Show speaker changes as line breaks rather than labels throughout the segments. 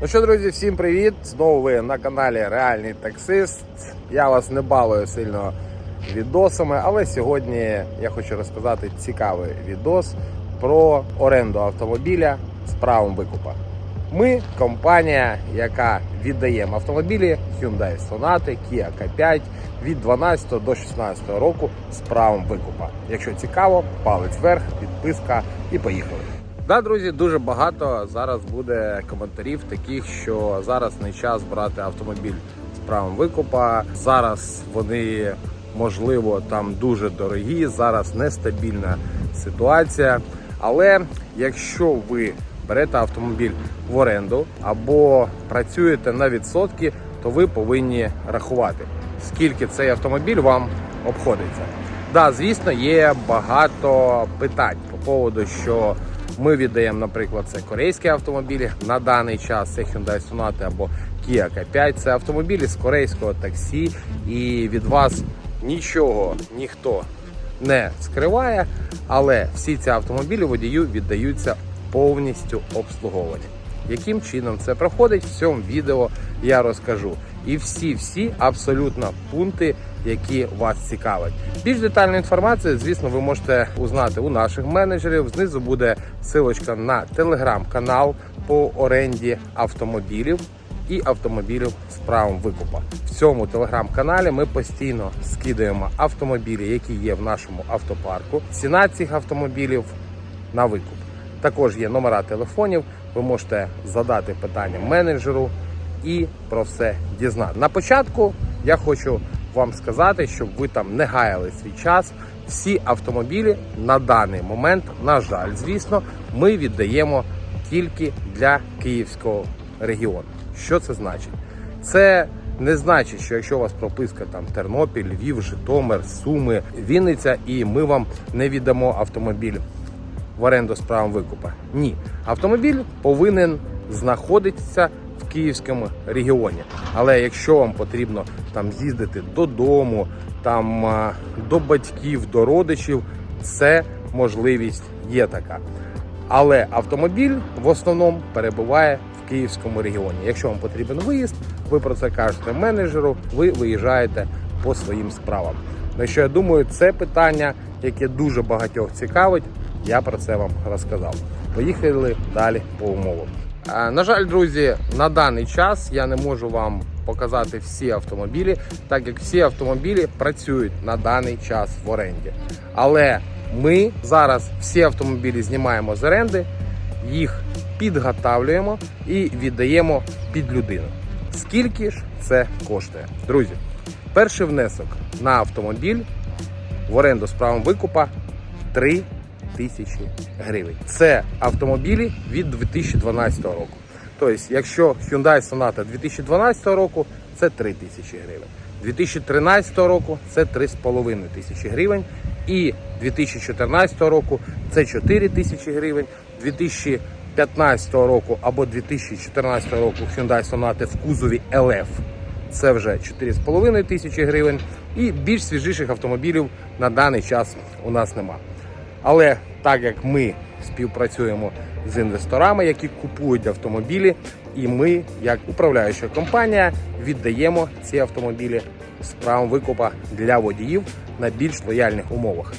Ну що, друзі, всім привіт! Знову ви на каналі Реальний Таксист. Я вас не балую сильно відосами, але сьогодні я хочу розказати цікавий відос про оренду автомобіля з правом викупа. Ми компанія, яка віддає автомобілі Hyundai Sonata, Kia K5 від 12 до 16 року з правом викупа. Якщо цікаво, палець вверх, підписка і поїхали. Да, друзі, дуже багато зараз буде коментарів таких, що зараз не час брати автомобіль з правом викупа. Зараз вони можливо там дуже дорогі. Зараз нестабільна ситуація. Але якщо ви берете автомобіль в оренду або працюєте на відсотки, то ви повинні рахувати, скільки цей автомобіль вам обходиться. Да, звісно, є багато питань по поводу, що ми віддаємо, наприклад, це корейські автомобілі на даний час. Це Hyundai Sonata або Kia K5. Це автомобілі з корейського таксі, і від вас нічого ніхто не скриває, але всі ці автомобілі водію віддаються повністю обслуговані. Яким чином це проходить в цьому відео я розкажу. І всі-всі абсолютно пункти, які вас цікавлять. Більш детальну інформацію, звісно, ви можете узнати у наших менеджерів. Знизу буде силочка на телеграм-канал по оренді автомобілів і автомобілів з правом викупа. В цьому телеграм-каналі ми постійно скидаємо автомобілі, які є в нашому автопарку. Ціна цих автомобілів на викуп. Також є номера телефонів. Ви можете задати питання менеджеру і про все дізнати. На початку я хочу вам сказати, щоб ви там не гаяли свій час. Всі автомобілі на даний момент, на жаль, звісно, ми віддаємо тільки для київського регіону. Що це значить? Це не значить, що якщо у вас прописка там Тернопіль, Львів, Житомир, Суми, Вінниця, і ми вам не віддамо автомобіль в оренду з правом викупа. Ні, автомобіль повинен знаходитися київському регіоні. Але якщо вам потрібно там з'їздити додому, там до батьків, до родичів, це можливість є така. Але автомобіль в основному перебуває в київському регіоні. Якщо вам потрібен виїзд, ви про це кажете менеджеру, ви виїжджаєте по своїм справам. На що я думаю, це питання, яке дуже багатьох цікавить, я про це вам розказав. Поїхали далі по умовам. Е, На жаль, друзі, на даний час я не можу вам показати всі автомобілі, так як всі автомобілі працюють на даний час в оренді. Але ми зараз всі автомобілі знімаємо з оренди, їх підготавлюємо і віддаємо під людину. Скільки ж це коштує? Друзі, перший внесок на автомобіль в оренду з правом викупа 3 тисячі гривень. Це автомобілі від 2012 року. Тобто, якщо Hyundai Sonata 2012 року, це 3 тисячі гривень. 2013 року це 3,5 тисячі гривень. І 2014 року це 4 тисячі гривень. 2015 року або 2014 року Hyundai Sonata в кузові LF це вже 4,5 тисячі гривень. І більш свіжіших автомобілів на даний час у нас нема. Але так як ми співпрацюємо з інвесторами, які купують автомобілі, і ми, як управляюча компанія, віддаємо ці автомобілі з правом викупа для водіїв на більш лояльних умовах.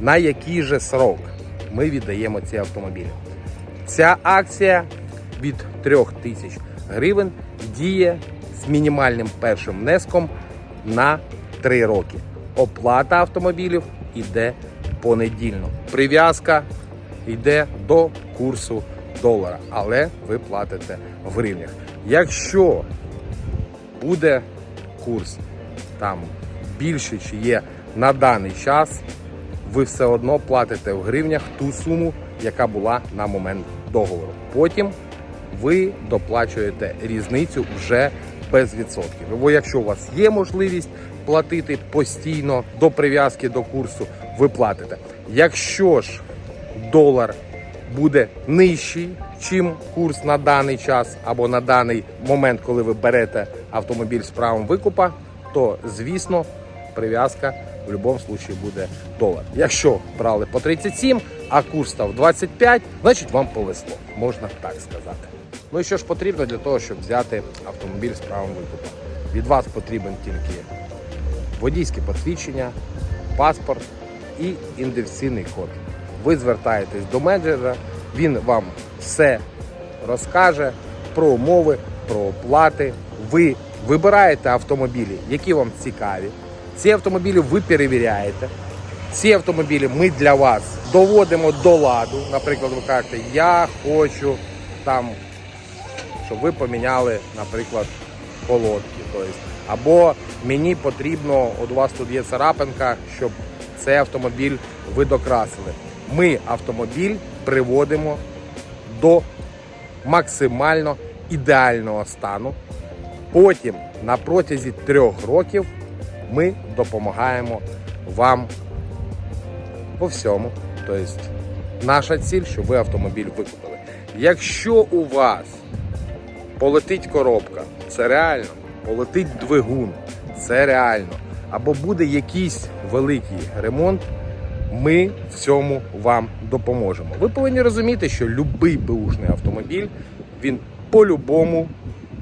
На який же срок ми віддаємо ці автомобілі? Ця акція від 3 тисяч гривень діє з мінімальним першим внеском на 3 роки. Оплата автомобілів йде понедільно. Прив'язка йде до курсу долара, але ви платите в гривнях. Якщо буде курс там більше чи є на даний час, ви все одно платите в гривнях ту суму, яка була на момент договору. Потім ви доплачуєте різницю вже без відсотків. Бо якщо у вас є можливість платити постійно до прив'язки до курсу, ви платите. Якщо ж долар буде нижчий, чим курс на даний час або на даний момент, коли ви берете автомобіль з правом викупа, то звісно прив'язка в будь-якому випадку буде долар. Якщо брали по 37, а курс став 25, значить вам повезло, можна так сказати. Ну і що ж потрібно для того, щоб взяти автомобіль з правом викупу? Від вас потрібен тільки водійське посвідчення, паспорт і ідентифікаційний код. Ви звертаєтесь до менеджера, він вам все розкаже про умови, про оплати. Ви вибираєте автомобілі, які вам цікаві. Ці автомобілі ви перевіряєте. Ці автомобілі ми для вас доводимо до ладу. Наприклад, ви кажете, я хочу там, щоб ви поміняли, наприклад, колодки. Тобто, або мені потрібно, от у вас тут є царапинка, щоб цей автомобіль ви докрасили. Ми автомобіль приводимо до максимально ідеального стану. Потім на протязі трьох років ми допомагаємо вам по всьому. Тобто, наша ціль, щоб ви автомобіль викупили. Якщо у вас полетить коробка, це реально, полетить двигун, це реально, або буде якийсь великий ремонт, ми в цьому вам допоможемо. Ви повинні розуміти, що будь-який беушний автомобіль він по-любому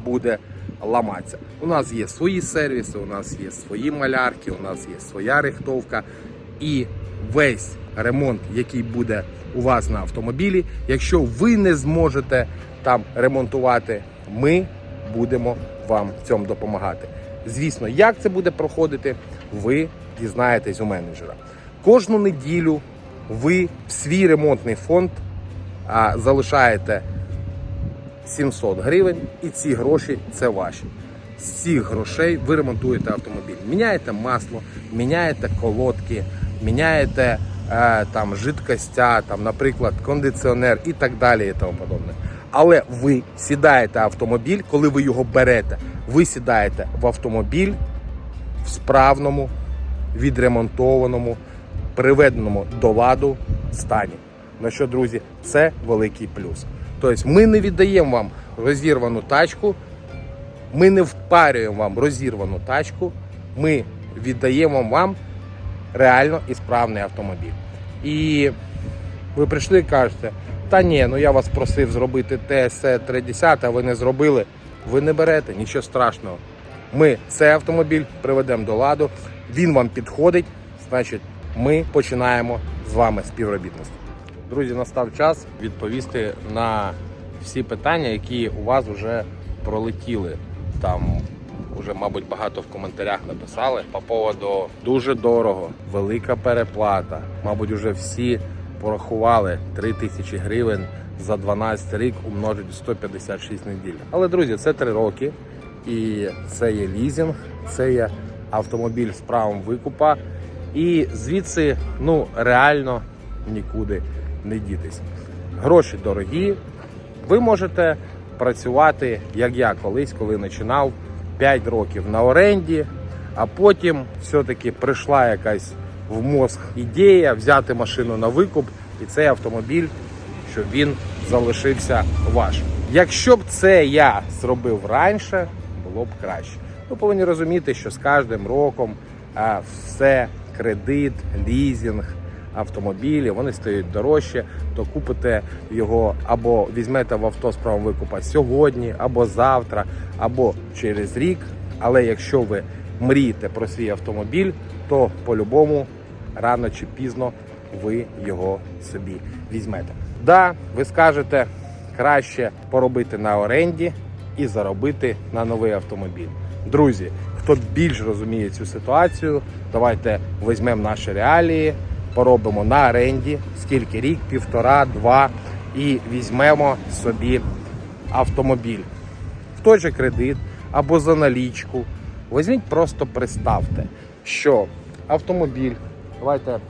буде ламатися. У нас є свої сервіси, у нас є свої малярки, у нас є своя рихтовка. І весь ремонт, який буде у вас на автомобілі, якщо ви не зможете там ремонтувати, ми будемо вам в цьому допомагати. Звісно, як це буде проходити, ви дізнаєтесь у менеджера. Кожну неділю ви в свій ремонтний фонд а, залишаєте 700 гривень, і ці гроші це ваші. З цих грошей ви ремонтуєте автомобіль. Міняєте масло, міняєте колодки, міняєте е, там жидкостя, там, наприклад, кондиціонер і так далі. І тому подобне. Але ви сідаєте в автомобіль, коли ви його берете, ви сідаєте в автомобіль в справному, відремонтованому, приведеному до ладу стані. На що, друзі, це великий плюс. Тобто ми не віддаємо вам розірвану тачку, ми не впарюємо вам розірвану тачку, ми віддаємо вам реально і справний автомобіль. І ви прийшли і кажете, та ні, ну я вас просив зробити те, се, 30, а ви не зробили. Ви не берете, нічого страшного. Ми цей автомобіль приведемо до ладу, він вам підходить, значить, ми починаємо з вами співробітництво. Друзі, настав час відповісти на всі питання, які у вас вже пролетіли. Там вже, мабуть, багато в коментарях написали по поводу дуже дорого, велика переплата. Мабуть, вже всі порахували 3 тисячі гривень за 12 рік умножить 156 неділь. Але друзі, це 3 роки, і це є лізинг, це є автомобіль з правом викупа. І звідси ну реально нікуди не дітись. Гроші дорогі. Ви можете працювати, як я колись, коли починав 5 років на оренді, а потім все-таки прийшла якась в мозг ідея взяти машину на викуп, і цей автомобіль, щоб він залишився ваш. Якщо б це я зробив раніше, було б краще. Ви повинні розуміти, що з кожним роком а, все кредит, лізинг, автомобілі, вони стають дорожче, то купите його або візьмете в авто з правом викупа сьогодні, або завтра, або через рік. Але якщо ви мрієте про свій автомобіль, то по-любому рано чи пізно ви його собі візьмете. Да, ви скажете, краще поробити на оренді і заробити на новий автомобіль. Друзі, хто більш розуміє цю ситуацію, давайте візьмемо наші реалії, поробимо на оренді, скільки рік, півтора, два, і візьмемо собі автомобіль в той же кредит або за налічку. Візьміть, просто представте, що автомобіль, давайте,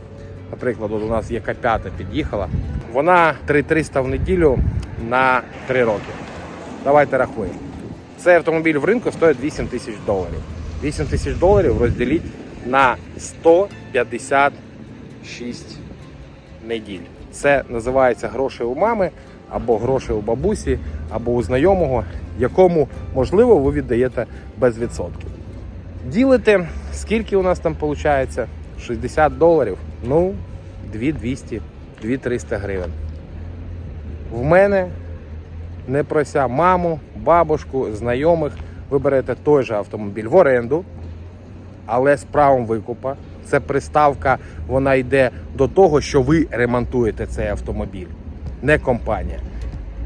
наприклад, у нас є К5 під'їхала, вона 3300 в неділю на 3 роки. Давайте рахуємо. Цей автомобіль в ринку стоїть 8 тисяч доларів. 8 тисяч доларів розділіть на 156 неділь. Це називається гроші у мами, або гроші у бабусі, або у знайомого, якому, можливо, ви віддаєте без відсотків. Ділите, скільки у нас там виходить? 60 доларів. Ну, 2200, 2300 гривень. В мене не прося маму, бабушку, знайомих, ви берете той же автомобіль в оренду, але з правом викупа. Це приставка, вона йде до того, що ви ремонтуєте цей автомобіль, не компанія.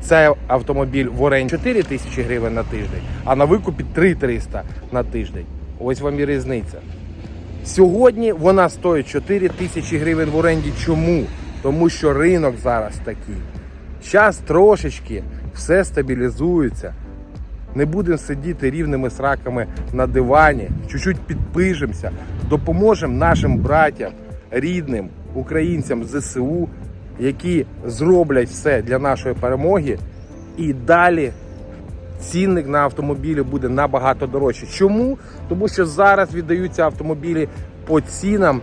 Це автомобіль в оренді 4 тисячі гривень на тиждень, а на викупі 3 300 на тиждень. Ось вам і різниця. Сьогодні вона стоїть 4 тисячі гривень в оренді. Чому? Тому що ринок зараз такий. Зараз трошечки все стабілізується. Не будемо сидіти рівними сраками на дивані, чуть-чуть підпишемося, допоможемо нашим братям, рідним, українцям ЗСУ, які зроблять все для нашої перемоги. І далі цінник на автомобілі буде набагато дорожче. Чому? Тому що зараз віддаються автомобілі по цінам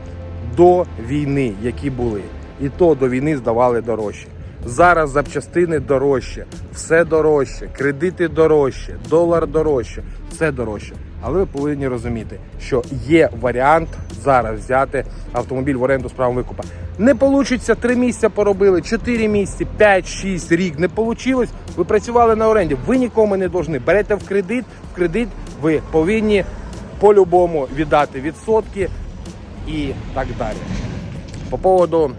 до війни, які були. І то до війни здавали дорожче. Зараз запчастини дорожче, все дорожче, кредити дорожче, долар дорожче, все дорожче. Але ви повинні розуміти, що є варіант зараз взяти автомобіль в оренду з правом викупа. Не вийде, 3 місяці поробили, 4 місяці, 5, 6, рік не вийшло. Ви працювали на оренді, ви нікому не повинні. Берете в кредит, в кредит ви повинні по-любому віддати відсотки і так далі. По поводу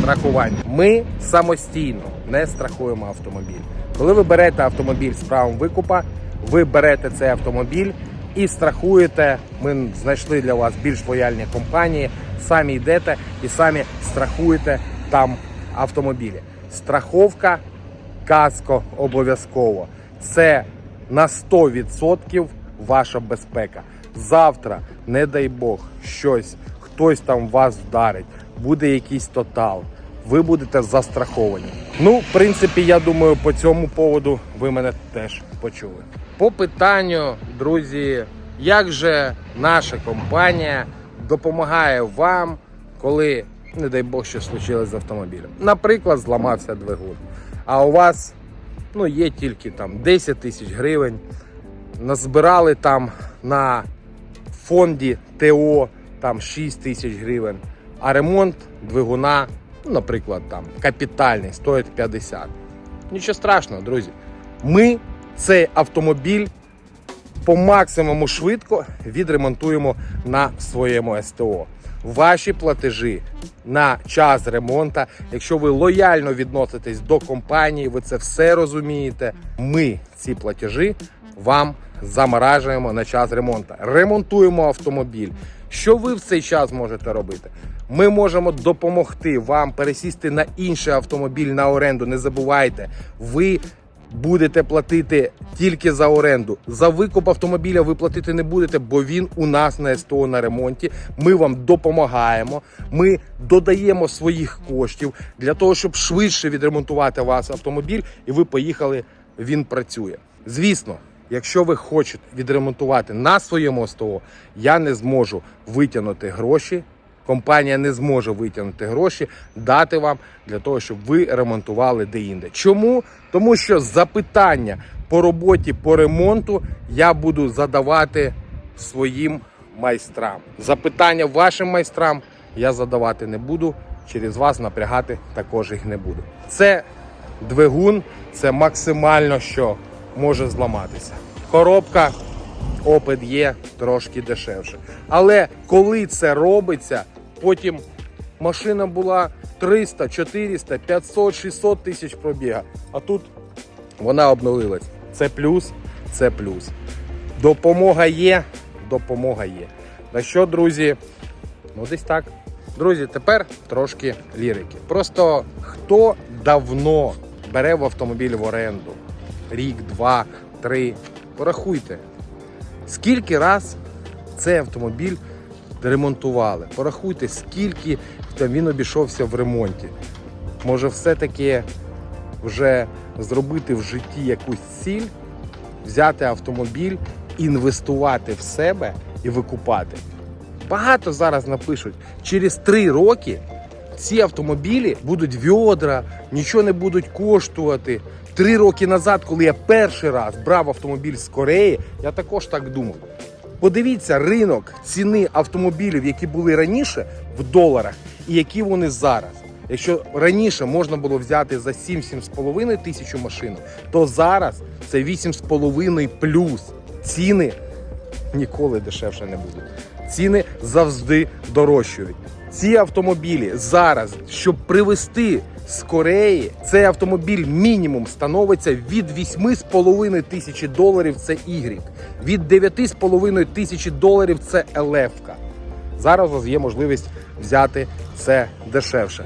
страхування. Ми самостійно не страхуємо автомобіль. Коли ви берете автомобіль з правом викупа, ви берете цей автомобіль і страхуєте. Ми знайшли для вас більш лояльні компанії. Самі йдете і самі страхуєте там автомобілі. Страховка, каско обов'язково. Це на 100% ваша безпека. Завтра, не дай Бог, щось, хтось там вас вдарить, буде якийсь тотал. Ви будете застраховані. Ну, в принципі, я думаю, по цьому поводу ви мене теж почули. По питанню, друзі, як же наша компанія допомагає вам, коли, не дай Бог, що случилось з автомобілем. Наприклад, зламався двигун. А у вас ну, є тільки там 10 тисяч гривень. Назбирали там на фонді ТО там 6 тисяч гривень, а ремонт двигуна, ну, наприклад, там капітальний, стоїть 50. Нічого страшного, друзі. Ми цей автомобіль по максимуму швидко відремонтуємо на своєму СТО. Ваші платежі на час ремонту, якщо ви лояльно відноситесь до компанії, ви це все розумієте. Ми ці платежі вам заморажуємо на час ремонту. Ремонтуємо автомобіль. Що ви в цей час можете робити? Ми можемо допомогти вам пересісти на інший автомобіль на оренду. Не забувайте, ви будете платити тільки за оренду. За викуп автомобіля ви платити не будете, бо він у нас на СТО на ремонті. Ми вам допомагаємо. Ми додаємо своїх коштів для того, щоб швидше відремонтувати вас автомобіль, і ви поїхали. Він працює. Звісно. Якщо ви хочете відремонтувати на своєму СТО, я не зможу витягнути гроші. Компанія не зможе витягнути гроші, дати вам для того, щоб ви ремонтували деінде. Чому? Тому що запитання по роботі по ремонту я буду задавати своїм майстрам. Запитання вашим майстрам я задавати не буду. Через вас напрягати також їх не буду. Це двигун, це максимально що може зламатися. Коробка, опит є трошки дешевше. Але коли це робиться, потім машина була 300, 400, 500, 600 тисяч пробіга. А тут вона обновилась. Це плюс, це плюс. Допомога є, допомога є. На що, друзі? Ну, десь так. Друзі, тепер трошки лірики. Просто хто давно бере в автомобіль в оренду, рік, два, три, порахуйте, скільки раз цей автомобіль ремонтували. Порахуйте, скільки там він обійшовся в ремонті. Може, все-таки вже зробити в житті якусь ціль, взяти автомобіль, інвестувати в себе і викупати. Багато зараз напишуть, через три роки ці автомобілі будуть відра, нічого не будуть коштувати. Три роки назад, коли я перший раз брав автомобіль з Кореї, я також так думав. Подивіться ринок ціни автомобілів, які були раніше в доларах, і які вони зараз. Якщо раніше можна було взяти за 7-7,5 тисячу машину, то зараз це 8,5 плюс. Ціни ніколи дешевше не будуть. Ціни завжди дорожчають. Ці автомобілі зараз, щоб привезти з Кореї, цей автомобіль мінімум становиться від 8,5 тисячі доларів. Це Y, від 9,5 тисячі доларів це LF-ка. Зараз у вас є можливість взяти це дешевше.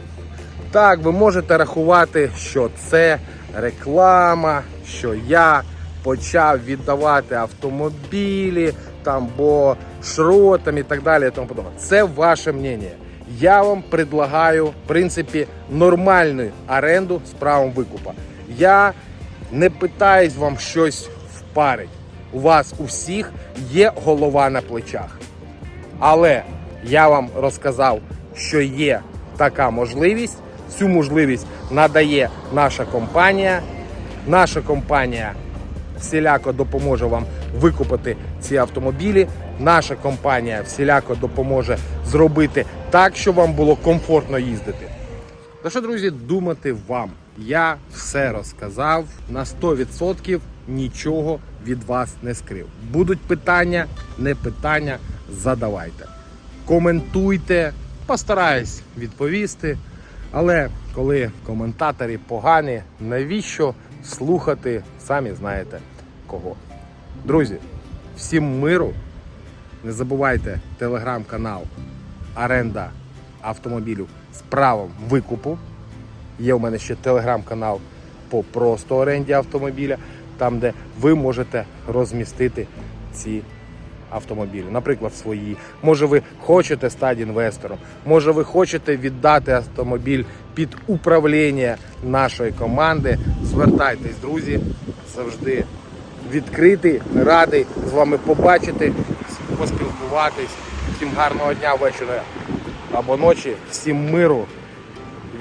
Так, ви можете рахувати, що це реклама, що я почав віддавати автомобілі, там, бо шротам і так далі. і Тому подобне. Це ваше мнення. Я вам предлагаю, в принципі, нормальну оренду з правом викупа. Я не питаюсь вам щось впарить. У вас у всіх є голова на плечах. Але я вам розказав, що є така можливість. Цю можливість надає наша компанія. Наша компанія всіляко допоможе вам викупити ці автомобілі. Наша компанія всіляко допоможе зробити так, щоб вам було комфортно їздити. Та що, друзі, думати вам? Я все розказав на 100% нічого від вас не скрив. Будуть питання, не питання, задавайте. Коментуйте, постараюсь відповісти. Але коли коментаторі погані, навіщо слухати, самі знаєте кого. Друзі, всім миру. Не забувайте телеграм-канал Аренда автомобілів з правом викупу. Є у мене ще телеграм-канал по просто оренді автомобіля, там, де ви можете розмістити ці автомобілі, наприклад, свої. Може, ви хочете стати інвестором, може, ви хочете віддати автомобіль під управління нашої команди. Звертайтесь, друзі, завжди відкритий, радий з вами побачити, поспілкуватись. Всім гарного дня, вечора або ночі, всім миру.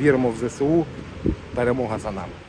Віримо в ЗСУ. Перемога за нами.